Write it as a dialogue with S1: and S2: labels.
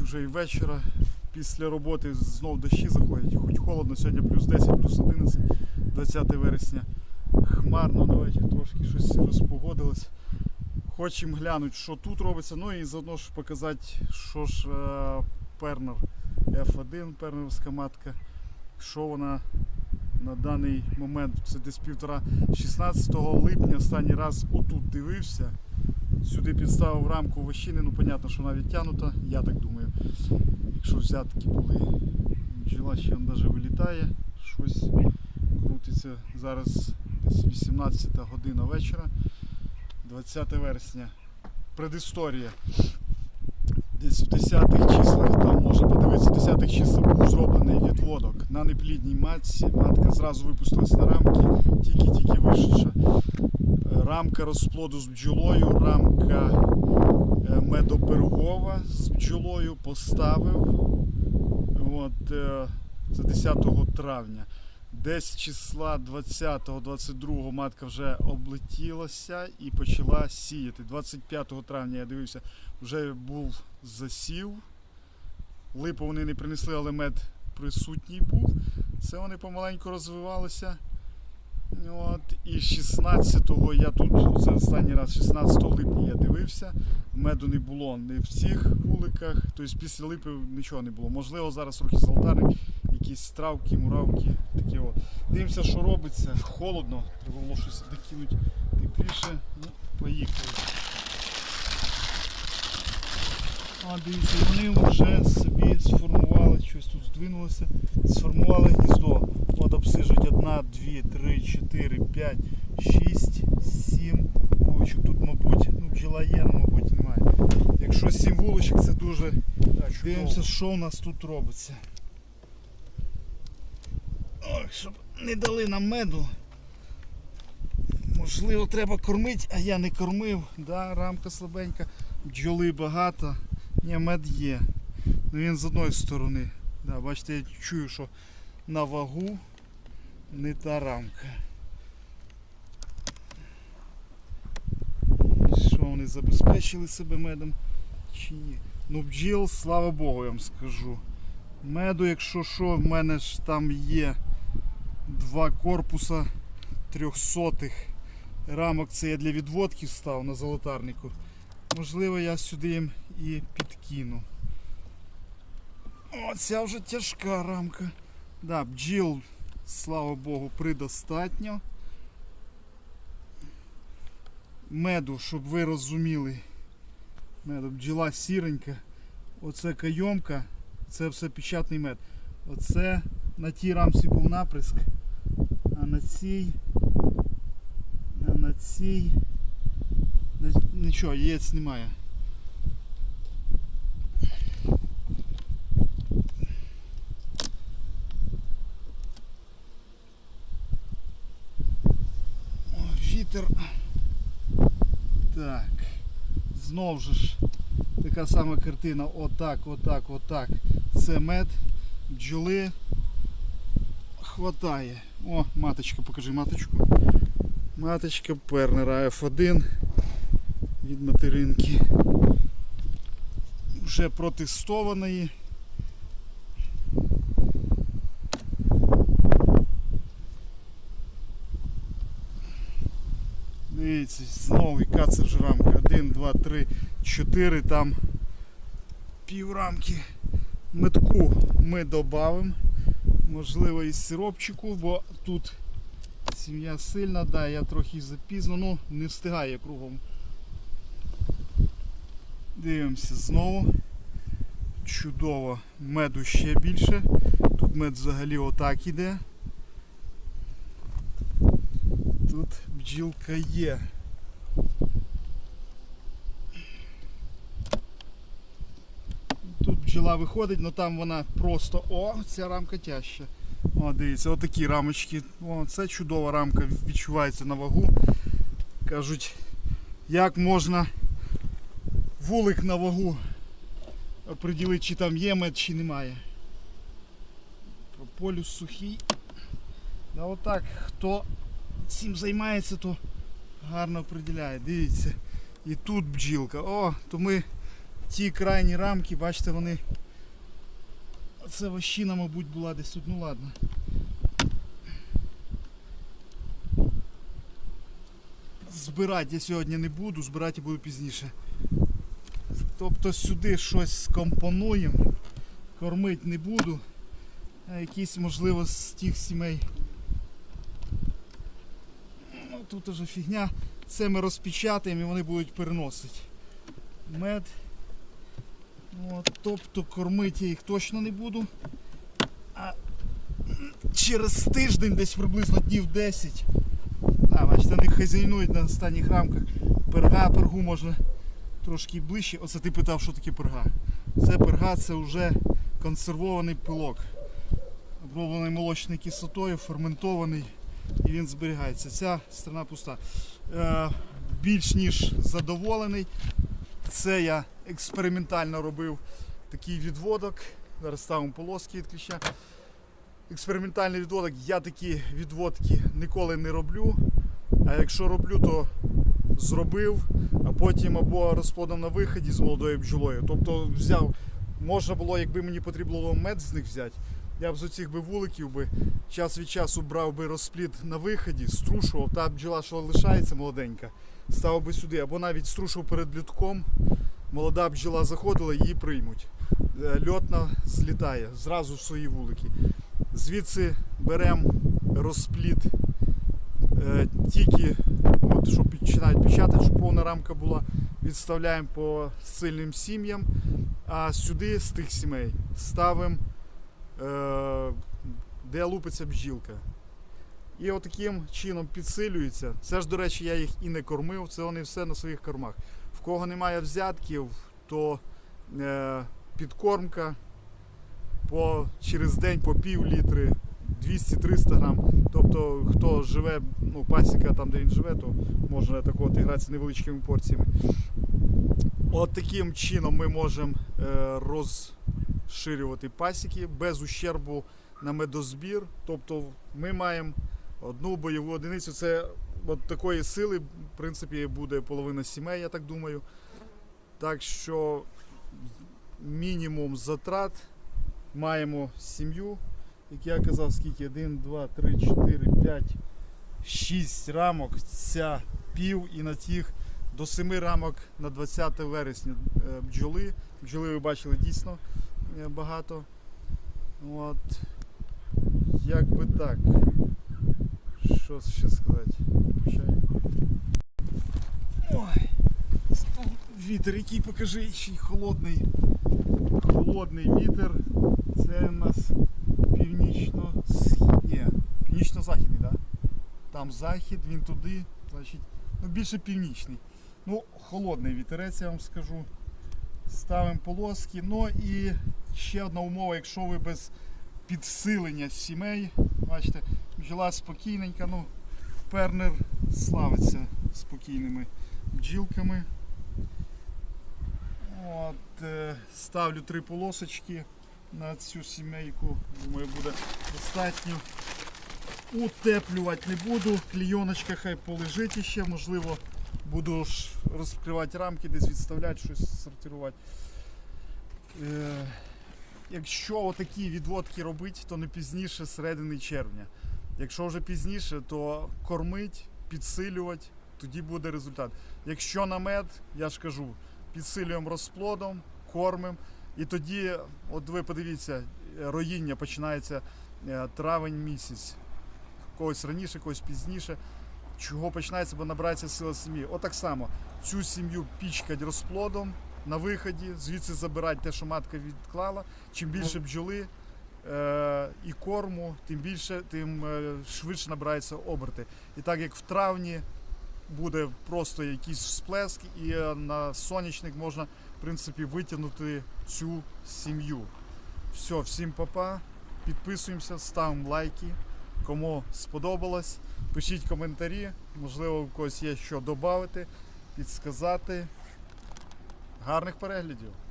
S1: ночі, вже і вечора. Після роботи знов дощі заходять, хоч холодно, сьогодні плюс 10, плюс 11, 20 вересня. Хмарно на вечір трошки щось розпогодилось. Хочемо глянути, що тут робиться, ну і заодно ж показати, що ж е, Пернер F1, пернерська матка, що вона на даний момент, це десь півтора 16 липня останній раз отут дивився. Сюди підставив рамку вощини, ну понятно, що вона відтягнута, я так думаю. Якщо взятки були, бджола ще навіть вилітає, щось крутиться. Зараз десь 18 година вечора, 20 вересня. Предісторія. Десь в 10-х числах, там можна подивитися, в 10-х числах був зроблений відводок на неплідній матці. Матка зразу випустилась на рамки, тільки-тільки вишедша. Рамка розплоду з бджолою, рамка е, медопергова з бджолою поставив. От, е, це 10 травня. Десь числа 20-22 матка вже облетілася і почала сіяти. 25 травня я дивився, вже був засів. Липу вони не принесли, але мед присутній був. Це вони помаленьку розвивалися. От, і 16-го я тут, це останній раз, 16 липня я дивився, меду не було не в цих вуликах, тобто після липи нічого не було. Можливо, зараз трохи золотарник, якісь травки, муравки, такі о. Дивимося, що робиться. Холодно, треба було щось докинути тепліше. Ну, поїхали. А, дивіться, вони вже собі сформували, щось тут здвинулося, сформували гніздо. От обсижуть 1, 2, 3, 4, 5, 6, 7 вуличок. Тут, мабуть, ну, бджола є, але, мабуть, немає. Якщо 7 вуличок, це дуже. Дивимося, що у нас тут робиться. Ох, щоб не дали нам меду. Можливо, треба кормити, а я не кормив. Да, рамка слабенька, бджоли багато. Ні, мед є. Ну він з одної сторони. Да, бачите, я чую, що на вагу не та рамка. Що вони забезпечили себе медом чи ні? Ну бджіл, слава Богу, я вам скажу. Меду, якщо що, в мене ж там є два корпуса трьохсотих рамок. Це я для відводки став на золотарнику. Можливо, я сюди їм і підкину. О, ця вже тяжка рамка. Да, бджіл, слава Богу, предостатньо. Меду, щоб ви розуміли. Меду, бджіла сіренька. Оце кайомка, це все печатний мед. Оце на тій рамці був наприск, а на цій, а на цій нічого, яєць немає. О, вітер. Так. Знов же ж така сама картина. Отак, отак, отак. Це мед, бджоли. Хватає. О, маточка, покажи маточку. Маточка Пернера F1 від материнки. Вже протестованої. Яка це вже рамка. 1, 2, 3, 4, там пів рамки метку ми додамо. Можливо із сиропчику, бо тут сім'я сильна, да, я трохи запізно, ну не встигає кругом. Дивимося знову. Чудово, меду ще більше. Тут мед взагалі отак іде. Тут бджілка є. Тут бджола виходить, але там вона просто... О, ця рамка тяжча. О, дивіться, отакі рамочки. О, це чудова рамка, відчувається на вагу. Кажуть, як можна вулик на вагу оприділити, чи там є мед, чи немає. Прополюс сухий. Да отак, хто цим займається, то гарно определяє. Дивіться. І тут бджілка. О, то ми ті крайні рамки, бачите, вони. Це вощина, мабуть, була десь тут, ну ладно. Збирати я сьогодні не буду, збирати буду пізніше. Тобто сюди щось скомпонуємо, кормити не буду. А якісь, можливо, з тих сімей. Ну, тут уже фігня. Це ми розпечатаємо і вони будуть переносити. Мед. От, тобто кормити я їх точно не буду. А через тиждень, десь приблизно днів 10. А, бачите, вони хазяйнують на останніх рамках. Перга, пергу можна трошки ближче. Оце ти питав, що таке перга. Це перга, це вже консервований пилок. Оброблений молочною кислотою, ферментований і він зберігається. Ця сторона пуста. Е, більш ніж задоволений. Це я експериментально робив такий відводок. Зараз ставимо полоски від кліща. Експериментальний відводок. Я такі відводки ніколи не роблю. А якщо роблю, то зробив, а потім або розплодом на виході з молодою бджолою. Тобто взяв, можна було, якби мені потрібно було мед з них взяти, я б з оцих би вуликів би час від часу брав би розплід на виході, струшував, та бджола, що лишається молоденька, ставив би сюди, або навіть струшував перед льотком, молода бджола заходила, її приймуть. Е, Льотна злітає зразу в свої вулики. Звідси беремо розплід е, тільки, от, що починають печатати, щоб повна рамка була, відставляємо по сильним сім'ям, а сюди з тих сімей ставимо, е, де лупиться бджілка. І отаким чином підсилюється. Це ж, до речі, я їх і не кормив, це вони все на своїх кормах. В кого немає взятків, то е, підкормка по, через день по пів літри, 200-300 грам. Тобто, хто живе, ну, пасіка там, де він живе, то можна так от гратися невеличкими порціями. От таким чином ми можемо е, розширювати пасіки без ущербу на медозбір. Тобто ми маємо одну бойову одиницю. Це от такої сили, в принципі, буде половина сімей, я так думаю. Так що мінімум затрат маємо сім'ю, як я казав, скільки? 1, 2, 3, 4, 5, 6 рамок. Ця пів і на тих до 7 рамок на 20 вересня е, бджоли. Бджоли ви бачили дійсно е, багато. От. Як би так. Що ще сказати? Включаю. Ой. Вітер, який покажи, ще й холодний. Холодний вітер. Це у нас північно Ні, північно-західний? Да? Там захід, він туди, значить, ну більше північний. Ну, холодний вітерець, я вам скажу. Ставимо полоски. Ну і ще одна умова, якщо ви без підсилення сімей, бачите, бджола спокійненька, ну, пернер славиться спокійними бджілками. От, е, ставлю три полосочки на цю сімейку. Думаю, буде достатньо. Утеплювати не буду. Клійоночка хай полежить іще, можливо, буду розкривати рамки, десь відставляти, щось сортувати. Е, якщо отакі відводки робити, то не пізніше середини червня. Якщо вже пізніше, то кормить, підсилювати, тоді буде результат. Якщо на мед, я ж кажу, підсилюємо розплодом, кормимо. І тоді, от ви подивіться, роїння починається е, травень місяць. Когось раніше, когось пізніше. Чого починається, бо набирається сила сім'ї. Отак само цю сім'ю пічкать розплодом на виході, звідси забирати те, що матка відклала. Чим більше бджоли е, і корму, тим більше, тим е, швидше набираються оберти. І так як в травні буде просто якийсь всплеск, і е, на сонячник можна в принципі витягнути цю сім'ю. Все, всім папа. Підписуємося, ставимо лайки. Кому сподобалось, пишіть коментарі. Можливо, у когось є що додати, підсказати. Гарних переглядів!